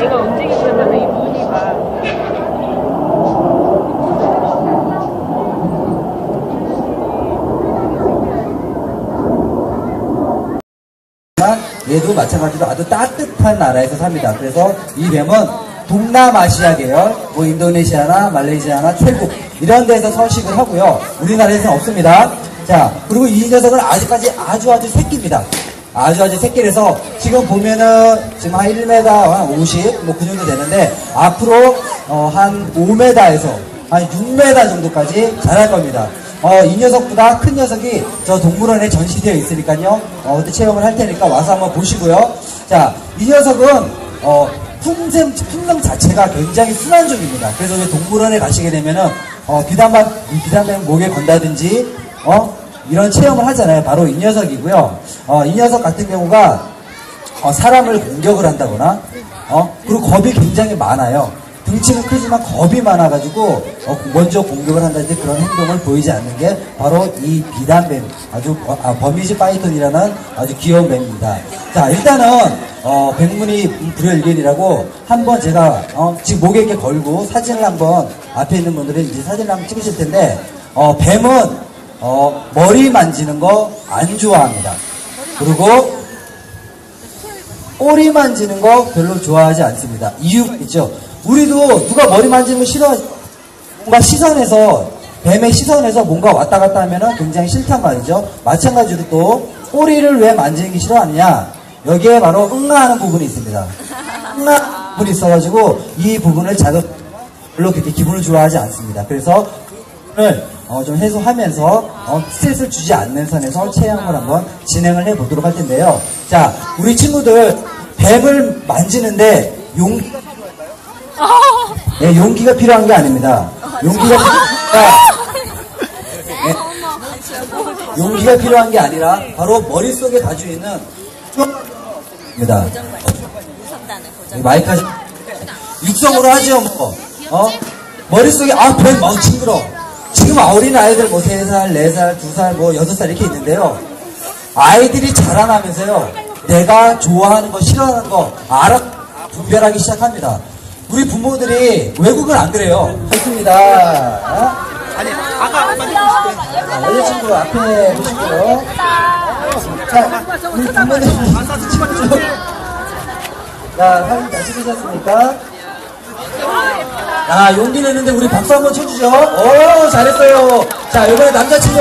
얘가 움직이면 이 눈이 막 얘도 마찬가지로 아주 따뜻한 나라에서 삽니다. 그래서 이 뱀은 동남아시아 계열, 뭐 인도네시아나 말레이시아나 태국 이런 데서 서식을 하고요. 우리나라에서는 없습니다. 자, 그리고 이 녀석은 아직까지 아주 아주 새끼입니다. 아주 아주 새끼라서 지금 보면은 지금 한 1m, 한 50, 뭐 그 정도 되는데 앞으로 어, 한 5m에서 한 6m 정도까지 자랄 겁니다. 어, 이 녀석보다 큰 녀석이 저 동물원에 전시되어 있으니까요. 어, 그때 체험을 할 테니까 와서 한번 보시고요. 자, 이 녀석은 어, 품샘, 품성 자체가 굉장히 순한 종입니다. 그래서 왜 동물원에 가시게 되면은 어, 비단만 이 비단뱀 목에 건다든지 어, 이런 체험을 하잖아요. 바로 이 녀석이고요. 어, 이 녀석 같은 경우가 어, 사람을 공격을 한다거나 어, 그리고 겁이 굉장히 많아요. 등치는 크지만 겁이 많아가지고 어, 먼저 공격을 한다든지 그런 행동을 보이지 않는 게 바로 이 비단뱀 아주 버- 아, 버미지 파이톤이라는 아주 귀여운 뱀입니다. 자 일단은 어, 백문이 불여일견이라고 한번 제가 어, 지금 목에 이렇게 걸고 사진을 한번 앞에 있는 분들은 이제 사진을 한번 찍으실 텐데 어, 뱀은 어, 머리 만지는 거 안 좋아합니다. 그리고 꼬리 만지는 거 별로 좋아하지 않습니다. 이유 있죠. 우리도 누가 머리 만지는 거 싫어, 뭔가 시선에서, 뱀의 시선에서 뭔가 왔다 갔다 하면은 굉장히 싫단 말이죠. 마찬가지로 또 꼬리를 왜 만지는 게 싫어하느냐. 여기에 바로 응아하는 부분이 있습니다. 응아 부분이 있어가지고 이 부분을 자극, 별로 그렇게 기분을 좋아하지 않습니다. 그래서 을 어, 좀 해소하면서 어, 스트레스를 주지 않는 선에서 체험을 한번 진행을 해 보도록 할 텐데요. 자, 우리 친구들 뱀을 만지는데 필요할까요? 네, 용기가 필요한 게 아닙니다. 용기가 네, 용기가 필요한 게 아니라 바로 머릿속에 가지고 있는 입니다. 마이크 육성으로 하죠, 뭐. 어? 머릿속에, 아, 뱀, 어, 징그러. 지금 어린 아이들 뭐 3살, 4살, 2살, 뭐 6살 이렇게 있는데요. 아이들이 자라나면서요. 내가 좋아하는 거, 싫어하는 거, 알아, 분별하기 시작합니다. 우리 부모들이 외국은 안 그래요. 좋습니다. 어? 아니 아까 자, 여자친구 앞에 보시고요. 자, 우리 부모님. 자, 사진 다 찍으셨습니까? 아, 용기 내는데 우리 박수 한번 쳐주죠. 오, 잘했어요. 자, 이번에 남자친구.